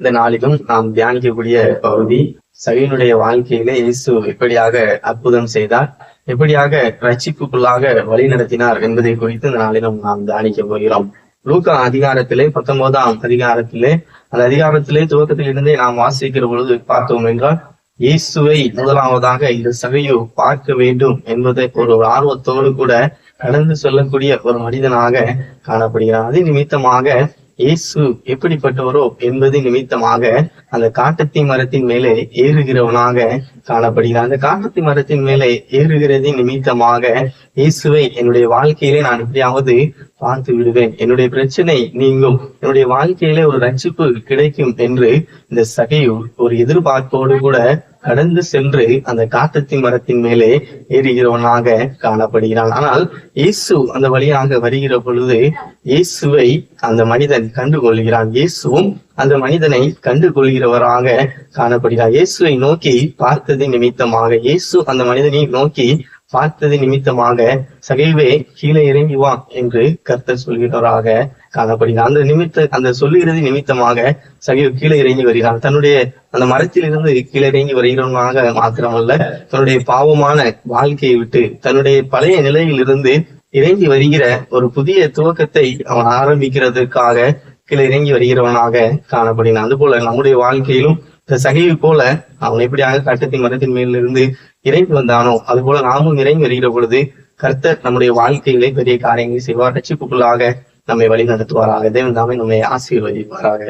இந்த நாளிலும் நாம் தியானிக்கக்கூடிய பகுதி சகையினுடைய வாழ்க்கையிலே இயேசு எப்படியாக அற்புதம் செய்தார் எப்படியாக ரட்சிப்புக்குள்ளாக வழி நடத்தினார் என்பதை குறித்து இந்த நாளிலும் நாம் தியானிக்க போகிறோம். லூக்கா அதிகாரத்திலே பத்தொன்பதாம் அதிகாரத்திலே அந்த அதிகாரத்திலே துவக்கத்திலிருந்தே நாம் வாசிக்கிற பொழுது பார்த்தோம் என்றால் இயேசுவை முதலாவதாக இந்த சபையோ பார்க்க வேண்டும் என்பதை ஒரு ஆர்வத்தோடு கூட கடந்து சொல்லக்கூடிய ஒரு மனிதனாக காணப்படுகிறார். அது நிமித்தமாக இயேசு எப்படிப்பட்டவரோ என்பது நிமித்தமாக அந்த காட்டத்தி மரத்தின் மேலே ஏறுகிறவனாக காணப்படுகிறார். அந்த காட்டத்தி மரத்தின் மேலே ஏறுகிறதின் நிமித்தமாக இயேசுவை என்னுடைய வாழ்க்கையிலே நான் எப்படியாவது பார்த்து விடுவேன். என்னுடைய பிரச்சனை நீங்கும். என்னுடைய வாழ்க்கையிலே ஒரு ரட்சிப்பு கிடைக்கும் என்று இந்த சகையூர் ஒரு எதிர்பார்ப்போடு கூட கடந்து சென்று அந்த காட்டத்தின் மரத்தின் மேலே ஏறுகிறவனாக காணப்படுகிறான். ஆனால் இயேசு அந்த வழியாக வருகிற பொழுது இயேசுவை அந்த மனிதன் கண்டு கொள்கிறான் இயேசுவும் அந்த மனிதனை கண்டு கொள்கிறவராக காணப்படுகிறார். இயேசுவை நோக்கி பார்த்தது நிமித்தமாக இயேசு அந்த மனிதனை நோக்கி பார்த்தது நிமித்தமாக சகைவே கீழே இறங்கி வா என்று கர்த்தர் சொல்கிறவராக காணப்படுகிறார். அந்த நிமித்த அந்த சொல்லுகிறது நிமித்தமாக சகைவு கீழே இறங்கி வருகிறார் தன்னுடைய அந்த மரத்திலிருந்து கீழே இறங்கி வருகிறவனாக மாத்திரமல்ல தன்னுடைய பாவமான வாழ்க்கையை விட்டு தன்னுடைய பழைய நிலையில் இருந்து இறங்கி வருகிற ஒரு புதிய துவக்கத்தை அவன் ஆரம்பிக்கிறதுக்காக கீழே இறங்கி வருகிறவனாக காணப்படுகிறான். அதுபோல நம்முடைய வாழ்க்கையிலும் இந்த சகையை போல அவன் எப்படியாக கட்டத்தின் மரத்தின் மேலிருந்து இறங்கி வந்தானோ அது போல நாமும் இறங்கி வருகிற பொழுது கர்த்தர் நம்முடைய வாழ்க்கையிலே பெரிய காரியங்களை செய்வார். ரட்சிப்புக்குள்ளாக நம்மை வழி நடத்துவாராக தேவன் தாமே நம்மை ஆசீர்வதிப்பாராக.